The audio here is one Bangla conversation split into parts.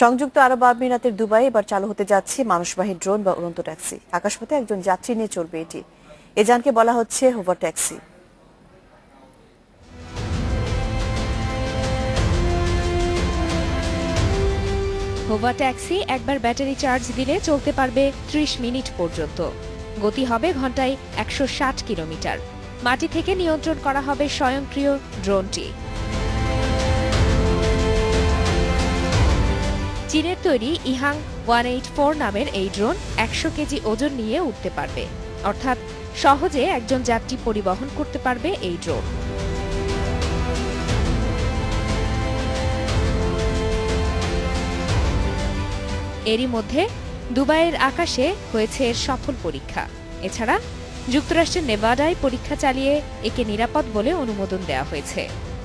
সংযুক্ত আরব আমিরাতের দুবাই এবার চালু হতে যাচ্ছে মানুষবাহী ড্রোন বা উড়ন্ত ট্যাক্সি। আকাশপথে একজন যাত্রী নিয়ে চলবে এটি। এ যানকে বলা হচ্ছে হোভার ট্যাক্সি। হোভা ট্যাক্সি একবার ব্যাটারি চার্জ দিলে চলতে পারবে ত্রিশ মিনিট পর্যন্ত। গতি হবে ঘন্টায় একশো ষাট কিলোমিটার। মাটি থেকে নিয়ন্ত্রণ করা হবে স্বয়ংক্রিয় ড্রোনটি। চীনের তৈরি ইহাং ওয়ান এইট ফোর নামের এই ড্রোন একশো কেজি ওজন নিয়ে উঠতে পারবে। অর্থাৎ সহজে একজন যাত্রী পরিবহন করতে পারবে এই ড্রোন। এরই মধ্যে দুবাইয়ের আকাশে হয়েছে এর সফল পরীক্ষা। এছাড়া যুক্তরাষ্ট্রের নেভাডায় পরীক্ষা চালিয়ে একে নিরাপদ বলে অনুমোদন দেওয়া হয়েছে।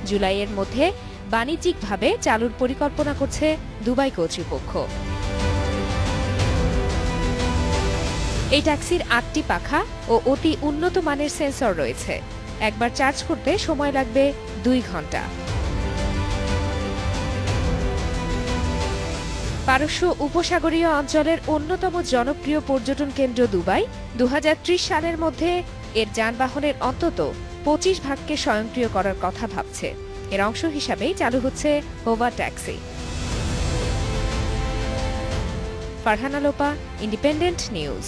জুলাইয়ের মধ্যে বাণিজ্যিকভাবে চালুর পরিকল্পনা করছে দুবাই কর্তৃপক্ষ। এই ট্যাক্সির আটটি পাখা ও অতি উন্নত মানের সেন্সর রয়েছে। একবার চার্জ করতে সময় লাগবে দুই ঘণ্টা। পারস্য উপসাগরীয় অঞ্চলের অন্যতম জনপ্রিয় পর্যটন কেন্দ্র দুবাই দু হাজার ত্রিশ সালের মধ্যে এর যানবাহনের অন্তত পঁচিশ ভাগকে স্বয়ংক্রিয় করার কথা ভাবছে। এর অংশ হিসাবেই চালু হচ্ছে হোভা taxi. Farhana Lopa Independent News.